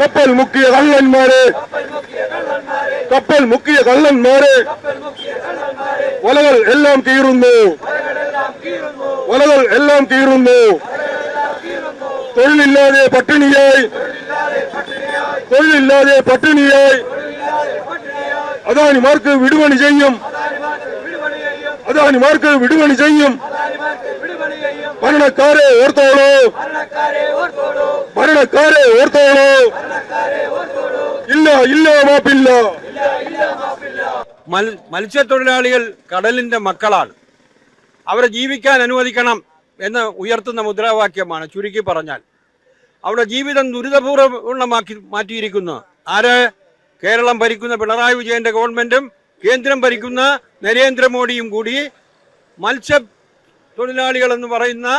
കപ്പൽ മുക്കിയ കള്ളന്മാരെ കപ്പൽ മുക്കിയ കള്ളന്മാരെ വലകൾ എല്ലാം തീരുന്നു വലകൾ എല്ലാം തീരുന്നു തൊഴിലില്ലാതെ പട്ടിണിയായി തൊഴിലില്ലാതെ പട്ടിണിയായി അദാനിമാർക്ക് വിടുപണി ചെയ്യും അദാനിമാർക്ക് വിടുപണി ചെയ്യും ഭരണക്കാരെ ഓർത്തോളൂ. ഭരണക്കാരെ ഓർത്തോളൂ. ഇല്ല ഇല്ല മാപ്പില്ല. മത്സ്യത്തൊഴിലാളികൾ കടലിന്റെ മക്കളാണ്. അവരെ ജീവിക്കാൻ അനുവദിക്കണം എന്ന് ഉയർത്തുന്ന മുദ്രാവാക്യമാണ് ചുരുക്കി പറഞ്ഞാൽ. അവിടെ ജീവിതം ദുരിതപൂർവമാക്കി മാറ്റിയിരിക്കുന്നു. ആര്? കേരളം ഭരിക്കുന്ന പിണറായി വിജയന്റെ ഗവൺമെന്റും കേന്ദ്രം ഭരിക്കുന്ന നരേന്ദ്രമോദിയും കൂടി മത്സ്യ തൊഴിലാളികൾ എന്ന് പറയുന്ന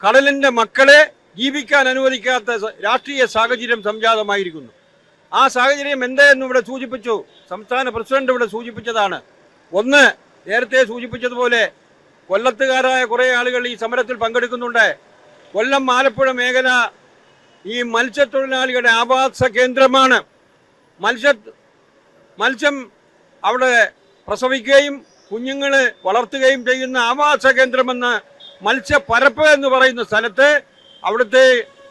കടലിന്റെ മക്കളെ ജീവിക്കാൻ അനുവദിക്കാത്ത രാഷ്ട്രീയ സാഹചര്യം സംജാതമായിരിക്കുന്നു. ആ സാഹചര്യം എന്തെന്ന് ഇവിടെ സൂചിപ്പിച്ചു. സംസ്ഥാന പ്രസിഡന്റ് ഇവിടെ സൂചിപ്പിച്ചതാണ്. ഒന്ന് നേരത്തെ സൂചിപ്പിച്ചതുപോലെ കൊല്ലത്തുകാരായ കുറേ ആളുകൾ ഈ സമരത്തിൽ പങ്കെടുക്കുന്നുണ്ട്. കൊല്ലം ആലപ്പുഴ മേഖല ഈ മത്സ്യത്തൊഴിലാളികളുടെ ആവാസ കേന്ദ്രമാണ്. മത്സ്യ മത്സ്യം അവിടെ പ്രസവിക്കുകയും കുഞ്ഞുങ്ങളെ വളർത്തുകയും ചെയ്യുന്ന ആവാസ കേന്ദ്രമെന്ന് മത്സ്യപ്പരപ്പ് എന്ന് പറയുന്ന സ്ഥലത്ത് അവിടുത്തെ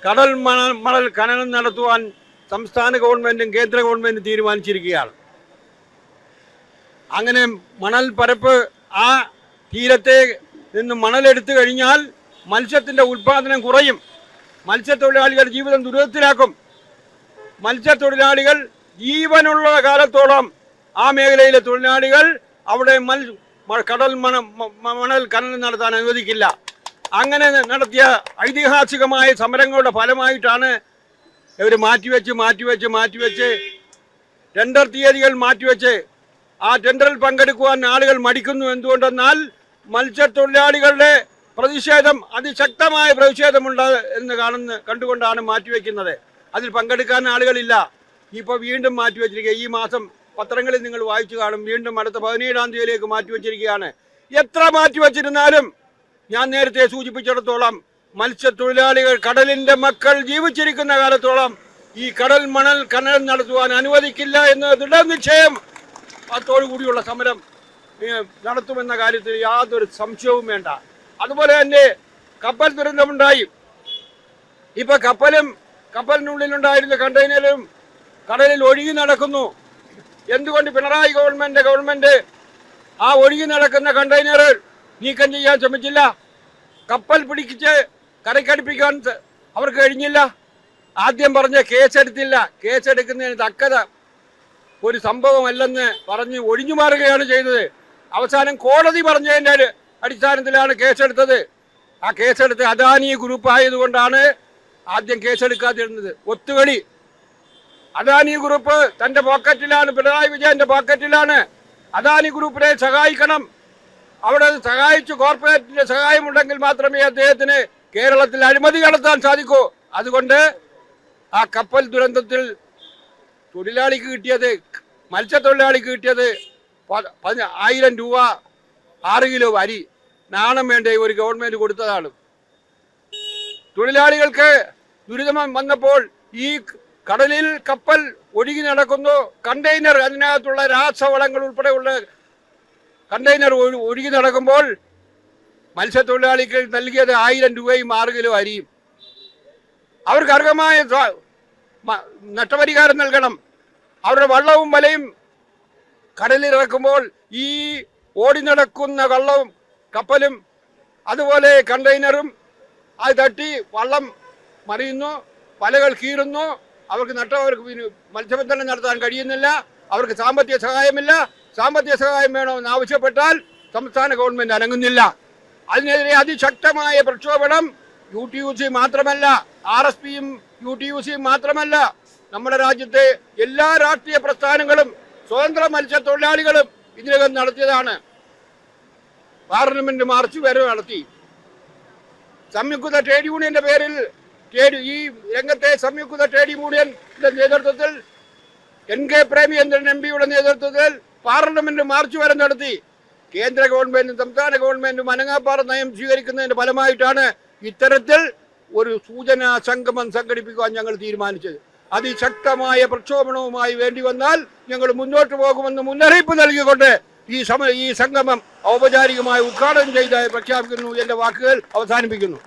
കടൽ മണൽ മണൽ ഖനനം നടത്തുവാൻ സംസ്ഥാന ഗവൺമെന്റും കേന്ദ്ര ഗവൺമെന്റും തീരുമാനിച്ചിരിക്കുകയാണ്. അങ്ങനെ മണൽ പരപ്പ് ആ തീരത്തെ നിന്ന് മണലെടുത്തു കഴിഞ്ഞാൽ മത്സ്യത്തിന്റെ ഉൽപാദനം കുറയും. മത്സ്യത്തൊഴിലാളികളുടെ ജീവിതം ദുരിതത്തിലാക്കും. മത്സ്യത്തൊഴിലാളികൾ ജീവനുള്ള കാലത്തോളം ആ മേഖലയിലെ തൊഴിലാളികൾ അവിടെ മൽ കടൽ മണ മണൽ ഖനനം നടത്താൻ അനുവദിക്കില്ല. അങ്ങനെ നടത്തിയ ഐതിഹാസികമായ സമരങ്ങളുടെ ഫലമായിട്ടാണ് ഇവർ മാറ്റിവെച്ച് മാറ്റിവെച്ച് മാറ്റിവെച്ച് ടെൻഡർ തീയതികൾ മാറ്റിവെച്ച് ആ ടെൻഡറിൽ പങ്കെടുക്കുവാൻ ആളുകൾ മടിക്കുന്നു. എന്തുകൊണ്ടെന്നാൽ മത്സ്യത്തൊഴിലാളികളുടെ പ്രതിഷേധം അതിശക്തമായ പ്രതിഷേധമുണ്ട് എന്ന് കാണുന്ന കണ്ടുകൊണ്ടാണ് മാറ്റിവെക്കുന്നത്. അതിൽ പങ്കെടുക്കാൻ ആളുകളില്ല. ഇപ്പോൾ വീണ്ടും മാറ്റിവെച്ചിരിക്കുക ഈ മാസം പത്രങ്ങളിൽ നിങ്ങൾ വായിച്ചു കാണും. വീണ്ടും അടുത്ത പതിനേഴാം തീയതിയിലേക്ക് മാറ്റിവെച്ചിരിക്കുകയാണ് എത്ര മാറ്റിവെച്ചിരുന്നാലും ഞാൻ നേരത്തെ സൂചിപ്പിച്ചിടത്തോളം മത്സ്യത്തൊഴിലാളികൾ കടലിന്റെ മക്കൾ ജീവിച്ചിരിക്കുന്ന കാലത്തോളം ഈ കടൽ മണൽ ഖനനം നടത്തുവാൻ അനുവദിക്കില്ല എന്ന ദൃഢനിശ്ചയം. കൂടിയുള്ള സമരം നടത്തുമെന്ന കാര്യത്തിൽ യാതൊരു സംശയവും വേണ്ട. അതുപോലെ തന്നെ കപ്പൽ ദുരന്തമുണ്ടായി. ഇപ്പൊ കപ്പലും കപ്പലിനുള്ളിലുണ്ടായിരുന്ന കണ്ടെയ്നറും കടലിൽ ഒഴുകി നടക്കുന്നു. എന്തുകൊണ്ട് പിണറായി ഗവൺമെന്റ് ഗവൺമെന്റ് ആ ഒഴുകി നടക്കുന്ന കണ്ടെയ്നർ നീക്കം ചെയ്യാൻ ശ്രമിച്ചില്ല? കപ്പൽ പിടിച്ച് കരക്കടിപ്പിക്കാൻ അവർക്ക് കഴിഞ്ഞില്ല. ആദ്യം പറഞ്ഞ കേസെടുത്തില്ല. കേസെടുക്കുന്നതിന് തക്കത ഒരു സംഭവമല്ലെന്ന് പറഞ്ഞ് ഒഴിഞ്ഞു മാറുകയാണ് ചെയ്തത്. അവസാനം കോടതി പറഞ്ഞതിന്റെ അടി- അടിസ്ഥാനത്തിലാണ് കേസെടുത്തത്. ആ കേസെടുത്ത് അദാനി ഗ്രൂപ്പ് ആയതുകൊണ്ടാണ് ആദ്യം കേസെടുക്കാതിരുന്നത്. ഒത്തുകളി അദാനി ഗ്രൂപ്പ് തന്റെ പോക്കറ്റിലാണ് പിണറായി വിജയന്റെ പോക്കറ്റിലാണ്. അദാനി ഗ്രൂപ്പിനെ സഹായിക്കണം. അവിടെ സഹായിച്ചു കോർപ്പറേറ്റിന്റെ സഹായമുണ്ടെങ്കിൽ മാത്രമേ അദ്ദേഹത്തിന് കേരളത്തിൽ അഴിമതി നടത്താൻ സാധിക്കൂ. അതുകൊണ്ട് ആ കപ്പൽ ദുരന്തത്തിൽ തൊഴിലാളിക്ക് കിട്ടിയത് മത്സ്യത്തൊഴിലാളിക്ക് കിട്ടിയത് ആയിരം രൂപ ആറ് കിലോ അരി നാണം വേണ്ട ഒരു ഗവൺമെന്റ് കൊടുത്തതാണ്. തൊഴിലാളികൾക്ക് ദുരിതം വന്നപ്പോൾ ഈ കടലിൽ കപ്പൽ ഒഴുകി നടക്കുന്നു. കണ്ടെയ്നർ അതിനകത്തുള്ള രാസവളങ്ങൾ ഉൾപ്പെടെയുള്ള കണ്ടെയ്നർ ഒഴു- ഒഴുകി നടക്കുമ്പോൾ മത്സ്യത്തൊഴിലാളികൾ നൽകിയത് ആയിരം രൂപയും ആറ് കിലോ അരിയും. അവർക്ക് അർഹമായ നഷ്ടപരിഹാരം നൽകണം. അവരുടെ വള്ളവും വലയും കടലിൽ ഇറക്കുമ്പോൾ ഈ ഓടി നടക്കുന്ന വള്ളവും കപ്പലും അതുപോലെ കണ്ടെയ്നറും അത് തട്ടി വള്ളം മറിയുന്നു വലകൾ കീറുന്നു. അവർക്ക് നട്ടം അവർക്ക് മത്സ്യബന്ധനം നടത്താൻ കഴിയുന്നില്ല. അവർക്ക് സാമ്പത്തിക സഹായമില്ല. സാമ്പത്തിക സഹായം വേണമെന്ന് ആവശ്യപ്പെട്ടാൽ സംസ്ഥാന ഗവൺമെന്റ് അനങ്ങുന്നില്ല. അതിനെതിരെ അതിശക്തമായ പ്രക്ഷോഭണം യു ടി യു സി മാത്രമല്ല ആർ എസ് പിയും യു ടി യു സിയും മാത്രമല്ല നമ്മുടെ രാജ്യത്തെ എല്ലാ രാഷ്ട്രീയ പ്രസ്ഥാനങ്ങളും സ്വതന്ത്ര മത്സ്യത്തൊഴിലാളികളും ഇതിനകം നടത്തിയതാണ്. പാർലമെന്റ് മാർച്ച് വരെ നടത്തി. സംയുക്ത ട്രേഡ് യൂണിയന്റെ പേരിൽ ഈ രംഗത്തെ സംയുക്ത ട്രേഡ് യൂണിയന്റെ നേതൃത്വത്തിൽ എൻ കെ പ്രേമചന്ദ്രൻ എം പിയുടെ നേതൃത്വത്തിൽ പാർലമെന്റ് മാർച്ച് വരെ നടത്തി. കേന്ദ്ര ഗവൺമെന്റും സംസ്ഥാന ഗവൺമെന്റും അനങ്ങാപ്പാറ നയം സ്വീകരിക്കുന്നതിന്റെ ഫലമായിട്ടാണ് ഇത്തരത്തിൽ ഒരു സൂചനാ സംഗമം സംഘടിപ്പിക്കുവാൻ ഞങ്ങൾ തീരുമാനിച്ചത്. അതിശക്തമായ പ്രക്ഷോഭണവുമായി വേണ്ടി വന്നാൽ ഞങ്ങൾ മുന്നോട്ട് പോകുമെന്ന് മുന്നറിയിപ്പ് നൽകിക്കൊണ്ട് ഈ സമ ഈ സംഗമം ഔപചാരികമായി ഉദ്ഘാടനം ചെയ്തായി പ്രഖ്യാപിക്കുന്നു. എന്റെ വാക്കുകൾ അവസാനിപ്പിക്കുന്നു.